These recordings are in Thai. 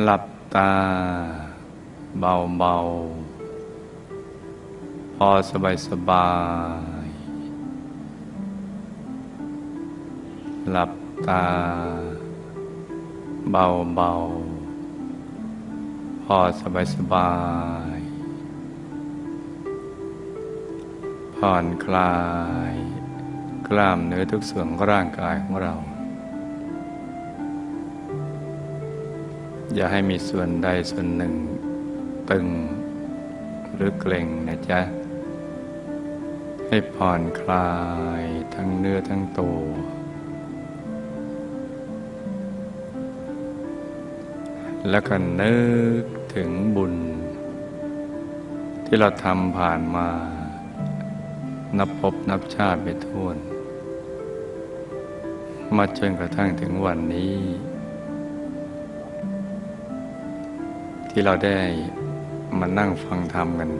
หลับตาเบาเบาๆ พอสบายสบายๆหลับตาเบาเบาๆ พอสบายสบายๆผ่อนคลาย กล้ามเนื้อทุกส่วนของร่างกายของเรา อย่าให้มีส่วนใดส่วนหนึ่ง ตึงหรือเกร็งนะจ๊ะ ให้ผ่อนคลายทั้งเนื้อทั้งตัวแล้วก็นึกถึงบุญ ที่เราทำผ่านมา นับพบนับชาติไปทั่วมาจนกระทั่งถึงวันนี้ ที่เราได้มานั่งฟังธรรมกัน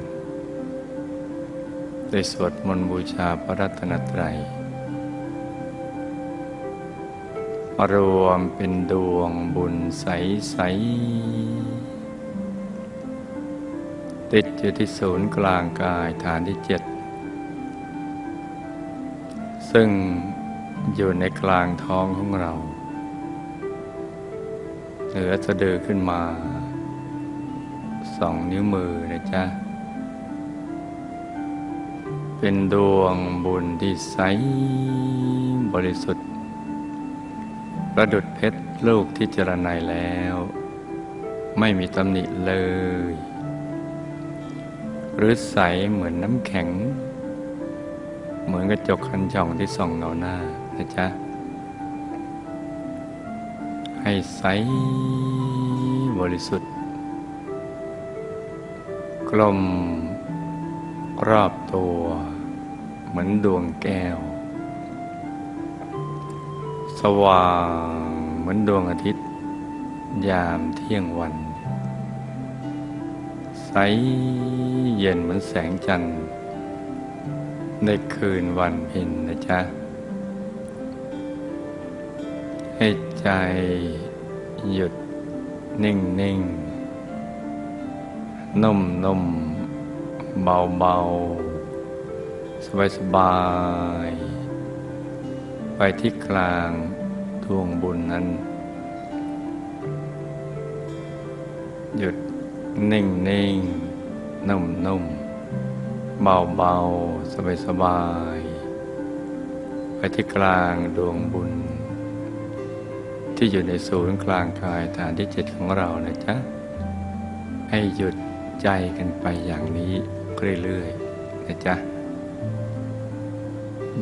ได้สวดมนต์บูชาพระรัตนตรัยรวมเป็นดวงบุญใสใสติดอยู่ที่ศูนย์กลางกายฐานที่เจ็ด ซึ่งอยู่ในกลางท้องของเรา เหนือสะดือขึ้นมา สองนิ้วมือนะจ๊ะ เป็นดวงบุญที่ใสบริสุทธิ์ ประดุดเพชรลูกที่เจรไนแล้ว ไม่มีตำหนิเลย หรือใสเหมือนน้ำแข็ง เหมือนกระจกคันช่องที่ส่องเงาหน้านะจ๊ะ ให้ใสบริสุทธิ์ กลม รอบตัว เหมือนดวงแก้ว สว่างเหมือนดวงอาทิตย์ ยามเที่ยงวัน ใสเย็นเหมือนแสงจันทร์ ในคืนวันเพ็ญนะจ๊ะ ให้ใจหยุดนิ่งนิ่ง นุ่มนุ่มเบาเบาสบายสบาย ไปที่กลางดวงบุญนั้น หยุดนิ่งนิ่งนุ่มนุ่มเบาเบาสบายสบาย ไปที่กลางดวงบุญ ที่อยู่ในศูนย์กลางกายฐานที่เจ็ดของเรานะจ๊ะให้หยุด ใจกันไปอย่างนี้เรื่อยๆนะจ๊ะ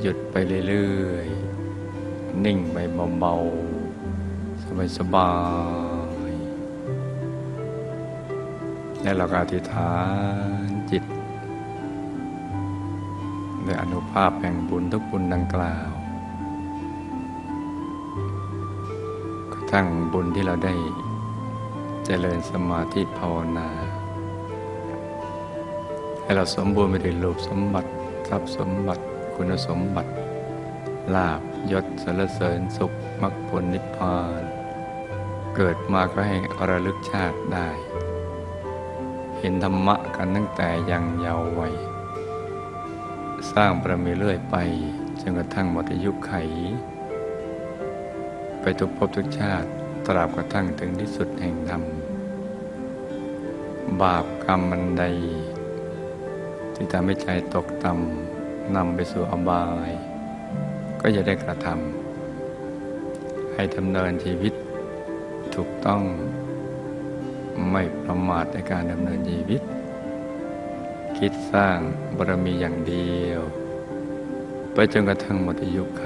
หยุดไปเรื่อยๆ นิ่งไปเบาๆ สบายๆ และเราก็อธิษฐานจิตด้วยอนุภาพแห่งบุญทุกบุญดังกล่าวกระทั่งบุญที่เราได้เจริญสมาธิภาวนา ให้เราสมบูรณ์ไปด้วยรูปสมบัติ ทรัพย์สมบัติ คุณสมบัติ ลาบยศสรรเสริญสุขมรรคผลนิพพาน เกิดมาก็ให้ระลึกชาติได้ เห็นธรรมะกันตั้งแต่ยังเยาว์วัย สร้างบารมีเรื่อยไปจนกระทั่งหมดอายุไข ไปทุกภพทุกชาติตราบกระทั่งถึงที่สุดแห่งธรรม บาปกรรมมันใด ที่ทำให้ใจตกต่ำนำไปสู่อบาย ก็จะได้กระทำให้ดำเนินชีวิตถูกต้องไม่ประมาทในการดำเนินชีวิต คิดสร้างบารมีอย่างเดียว ไปจนกระทั่งหมดอายุไข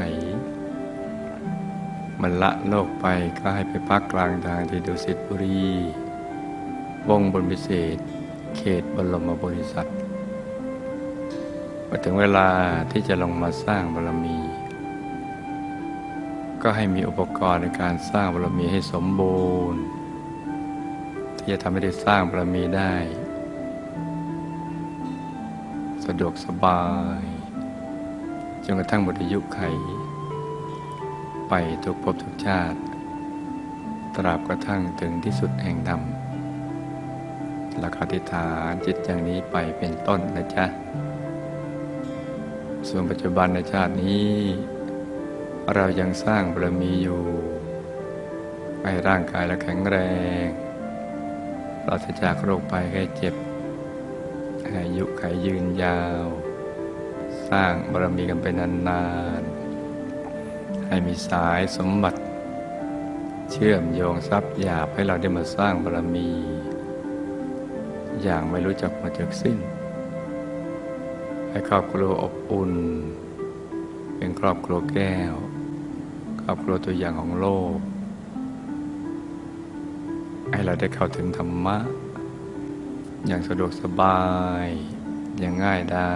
มันละโลกไปก็ให้ไปพักกลางทางที่ดุสิตบุรี วงบนพิเศษ เขตบรมบริษัท มาถึงเวลาที่จะลงมาสร้างบารมี ก็ให้มีอุปกรณ์ในการสร้างบารมีให้สมบูรณ์ ที่จะทำให้ได้สร้างบารมีได้ สะดวกสบายจนกระทั่งหมดอายุไข ไปทุกภพทุกชาติ ตราบกระทั่งถึงที่สุดแห่งธรรมแล้วก็อธิษฐานจิตอย่างนี้ไปเป็นต้นนะจ๊ะ ส่วนปัจจุบันในชาตินี้ เรายังสร้างบารมีอยู่ ให้ร่างกายเราแข็งแรงปราศจากโรคภัยไข้เจ็บอายุไขยืนยาว สร้างบารมีกันไปนานๆ ให้มีสายสมบัติ เชื่อมโยงทรัพย์หยาบให้เราได้มาสร้างบารมี อย่างไม่รู้จักมาจากสิ้น ให้ครอบครัวอบอุ่น เป็นครอบครัวแก้ว ครอบครัวตัวอย่างของโลก ให้เราได้เข้าถึงธรรมะ อย่างสะดวกสบาย อย่างง่ายได้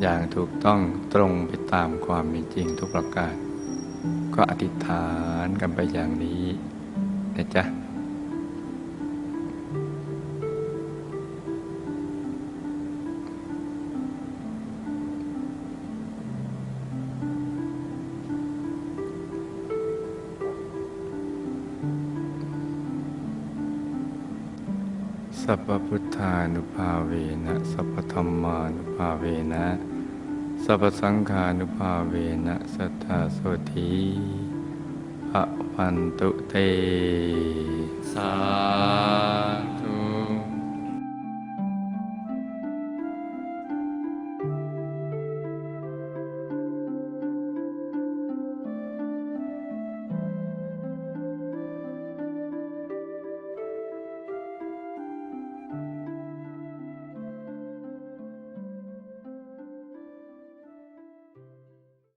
อย่างถูกต้องตรงไปตามความเป็นจริงทุกประการ ก็อธิษฐานกันไปอย่างนี้นะจ๊ะ สัพพุทธานุภาเวนะ สัพพธรรมานุภาเวนะ สัพพสังฆานุภาเวนะ สัทธาโสธีภะวันตุเต สา